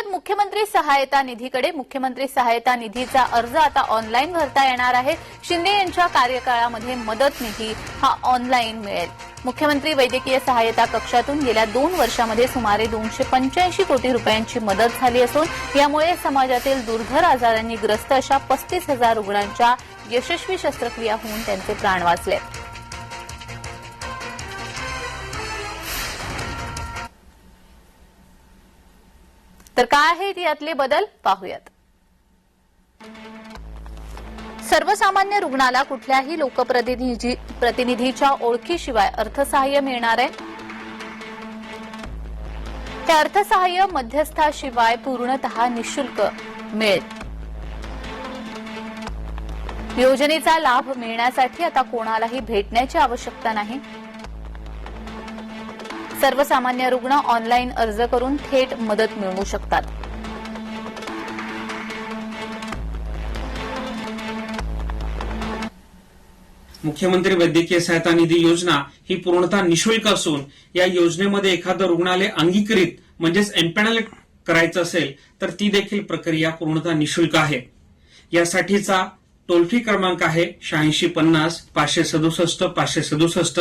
राज्यात मुख्यमंत्री सहायता निधीकडे मुख्यमंत्री सहायता निधीचा अर्ज आता ऑनलाईन भरता येणार आहे. शिंदे यांच्या कार्यकाळामध्ये मदत निधी हा ऑनलाईन मिळेल. मुख्यमंत्री वैद्यकीय सहायता कक्षातून गेल्या दोन वर्षामध्ये सुमारे दोनशे पंच्याऐंशी कोटी रुपयांची मदत झाली असून यामुळे समाजातील दुर्धर आजारांनी ग्रस्त अशा पस्तीस हजार रुग्णांच्या यशस्वी शस्त्रक्रिया होऊन त्यांचे प्राण वाचले. तर काय आहेत यातले बदल? पाहूयात. सर्वसामान्य रुग्णाला कुठल्याही लोकप्रतिनिधीच्या प्रतिनिधीच्या ओळखीशिवाय अर्थसहाय्य मिळणार आहे. हे अर्थसहाय्य मध्यस्थाशिवाय पूर्णतः निशुल्क मिळेल. योजनेचा लाभ मिळण्यासाठी आता कोणालाही भेटण्याची आवश्यकता नाही. सर्वसामान्य रुग्ण ऑनलाईन अर्ज करून थेट मदत मिळवू शकतात. मुख्यमंत्री वैद्यकीय सहायता निधी योजना ही पूर्णतः निशुल्क असून या योजनेमध्ये एखादं रुग्णालय अंगीकृत म्हणजेच एम्पॅनल करायचं असेल तर ती देखील प्रक्रिया पूर्णतः निशुल्क आहे. यासाठीचा टोल फ्री क्रमांक आहे शहाऐंशी पन्नास पाचशे सदुसष्ट पाचशे सदुसष्ट.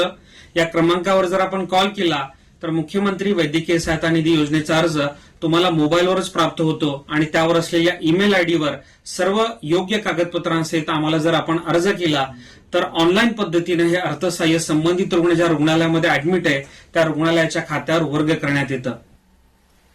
या क्रमांकावर जर आपण कॉल केला तर मुख्यमंत्री वैद्यकीय सहायता निधी योजनेचा अर्ज तुम्हाला मोबाईलवरच प्राप्त होतो आणि त्यावर असलेल्या ईमेल आयडीवर सर्व योग्य कागदपत्रांसहित आम्हाला जर आपण अर्ज केला तर ऑनलाईन पद्धतीने हे अर्थसहाय्य संबंधित रुग्ण ज्या रुग्णालयामध्ये ऍडमिट आहे त्या रुग्णालयाच्या खात्यावर वर्ग करण्यात येतं.